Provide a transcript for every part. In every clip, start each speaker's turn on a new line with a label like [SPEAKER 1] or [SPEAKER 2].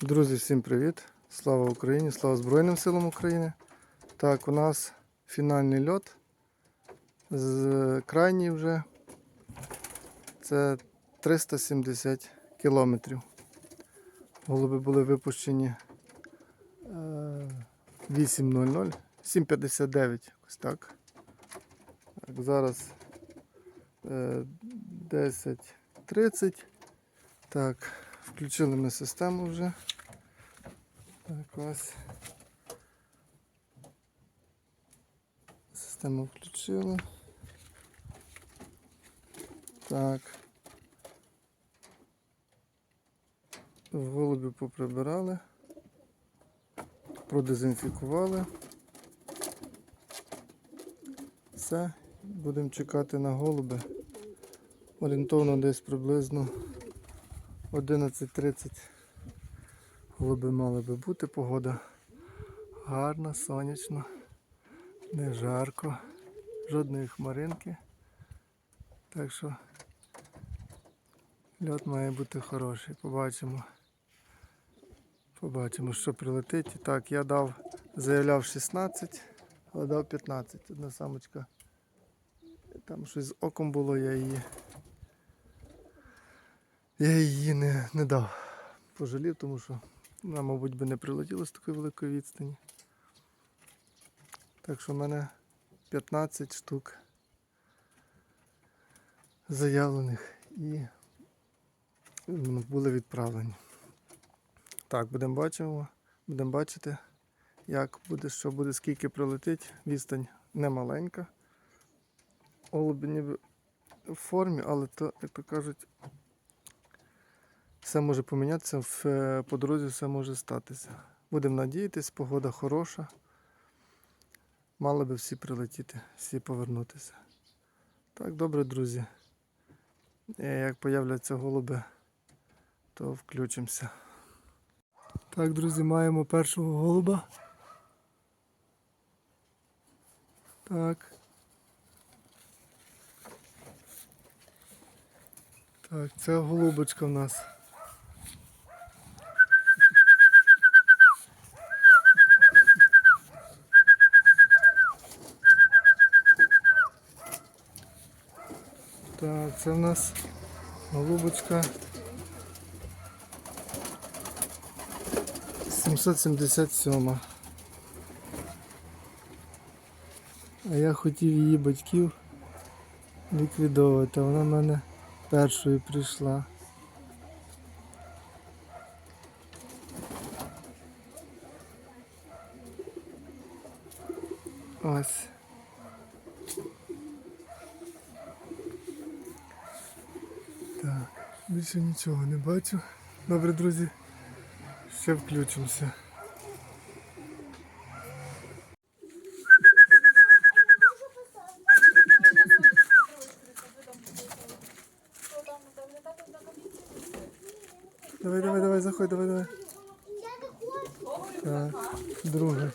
[SPEAKER 1] Друзі, всім привіт! Слава Україні! Слава Збройним силам України! Так, у нас фінальний льот. З крайній вже це 370 кілометрів. Голуби були випущені е, 8.00, 7.59, ось так. так зараз е, 10.30. Так, включили ми систему вже. Так, ось. Систему включили. Так. В голубі поприбирали. Продезінфікували. Все. Будемо чекати на голуби. Орієнтовно десь приблизно 11.30 голуби мали би бути. Погода гарна, сонячна, не жарко, жодної хмаринки. Так що льот має бути хороший. Побачимо. Побачимо, що прилетить. Так, я дав, заявляв 16, але дав 15. Одна самочка. Там щось з оком було, я її. Я її не, не дав. Пожалів, тому що вона, мабуть, би не прилетіла з такої великої відстані. Так що в мене 15 штук заявлених і були відправлені. Так, будемо бачимо, будемо бачити, як буде, що буде, скільки прилетить. Відстань не маленька. Голуби ніби в формі, але то, як то кажуть, все може помінятися, е, по дорозі все може статися. Будемо надіятись, погода хороша. Мали би всі прилетіти, всі повернутися. Так, добре, друзі. Е, Як появляться голуби, то включимося. Так, друзі, маємо першого голуба. Так. Так, це голубочка в нас. Так, це в нас голубочка 777. А я хотів її батьків ліквідовувати, вона в мене першою прийшла. Ось. Так, більше нічого не бачу. Добре, друзі, ще включимося. Давай, давай, давай, заходь, давай, давай. Так, друге.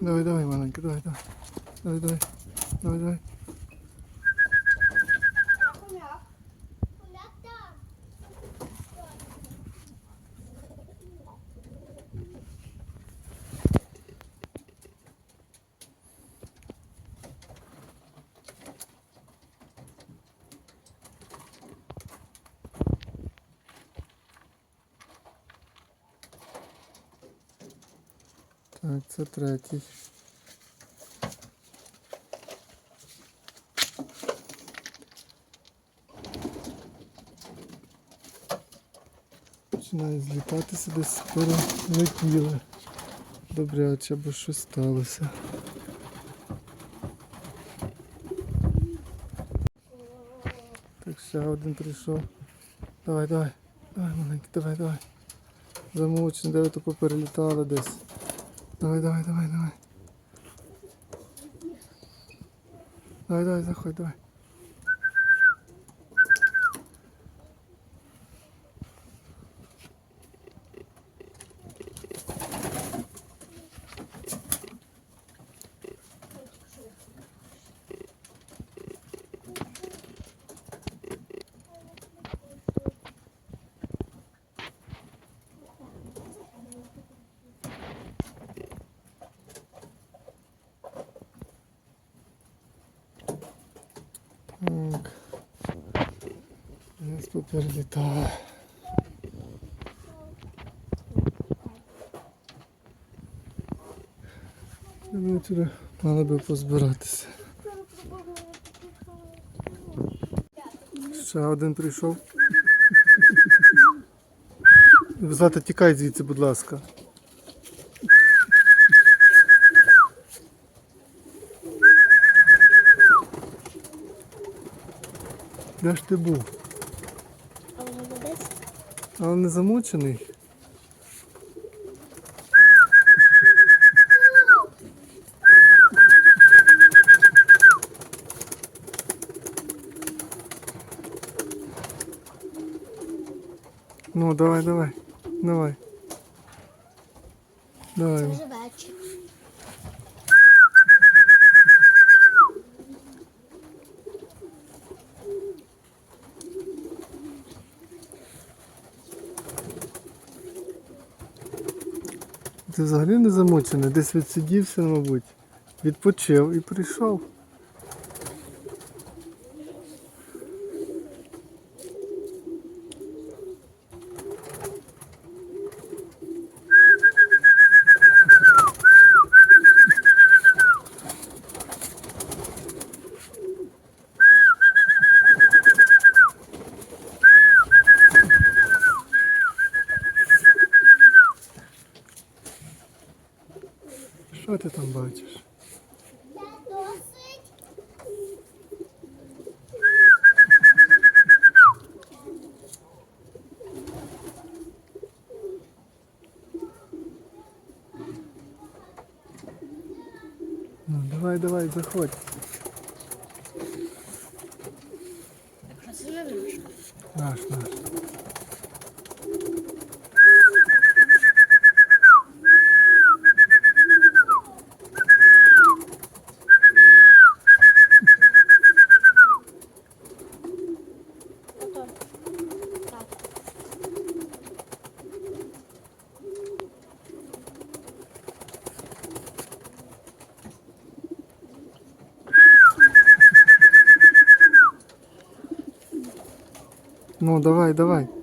[SPEAKER 1] Давай, давай, давай, давай. Давай, давай. Давай, давай. Так, це третій. Починає злітатися десь перелетіли. добряче, бо щось сталося. Так, ще один прийшов. Давай, давай. Давай, маленький, давай, давай. Замучений, де ви тако перелітали десь. Давай, давай, давай, давай. Давай, давай, заходь, давай. Так. Нас поперелітали. Ввечері мали би позбиратися. Ще один прийшов. Злата, тікай звідси, будь ласка. Де ж ти був?
[SPEAKER 2] А воно десь?
[SPEAKER 1] Але не замучений. Ну, давай, давай, давай. Давай.
[SPEAKER 2] Вже
[SPEAKER 1] Ти взагалі не замучений, десь відсидівся, мабуть. Відпочив і прийшов. Ти там бачиш? Ну, давай, давай, заходь. Ну, давай, давай.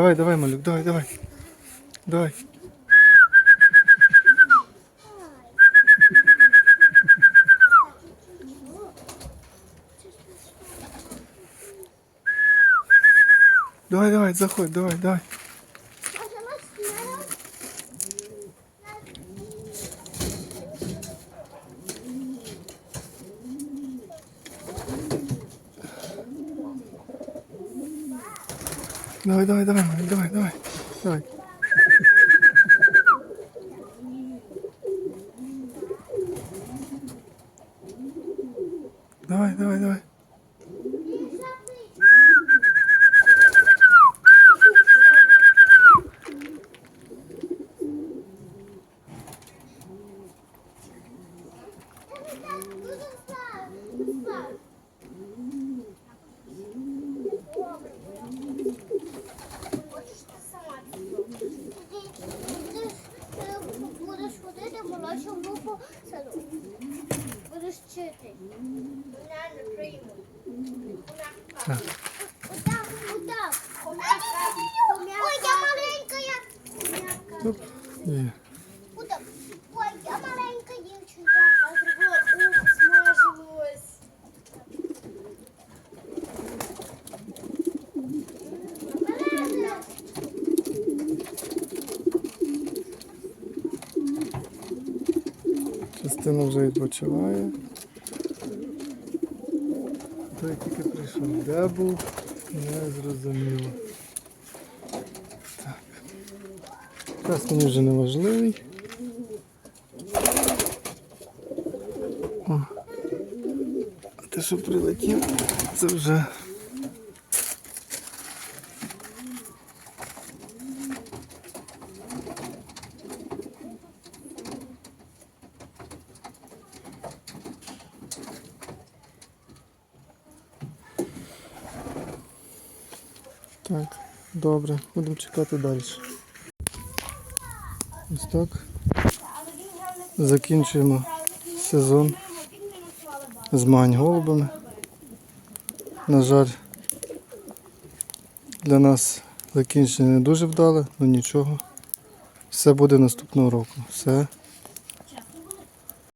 [SPEAKER 1] Давай, давай, малюк, давай, давай. Давай. Давай, давай, заходь, давай, давай. Давай, давай, давай, малюк, давай, давай. Давай. Давай, давай, давай. Так.
[SPEAKER 2] Ой, я маленька, я.
[SPEAKER 1] Оп.
[SPEAKER 2] Ой, я маленька дівчинка. А зробила ух.
[SPEAKER 1] Частина вже відпочиває. Той тільки прийшов. Де був? Не зрозуміло. Так. Час мені вже не важливий. О. А те, що прилетів, це вже. Так, добре, будемо чекати далі. Ось так. Закінчуємо сезон змагань голубами. На жаль, для нас закінчення не дуже вдале, але нічого. Все буде наступного року. Все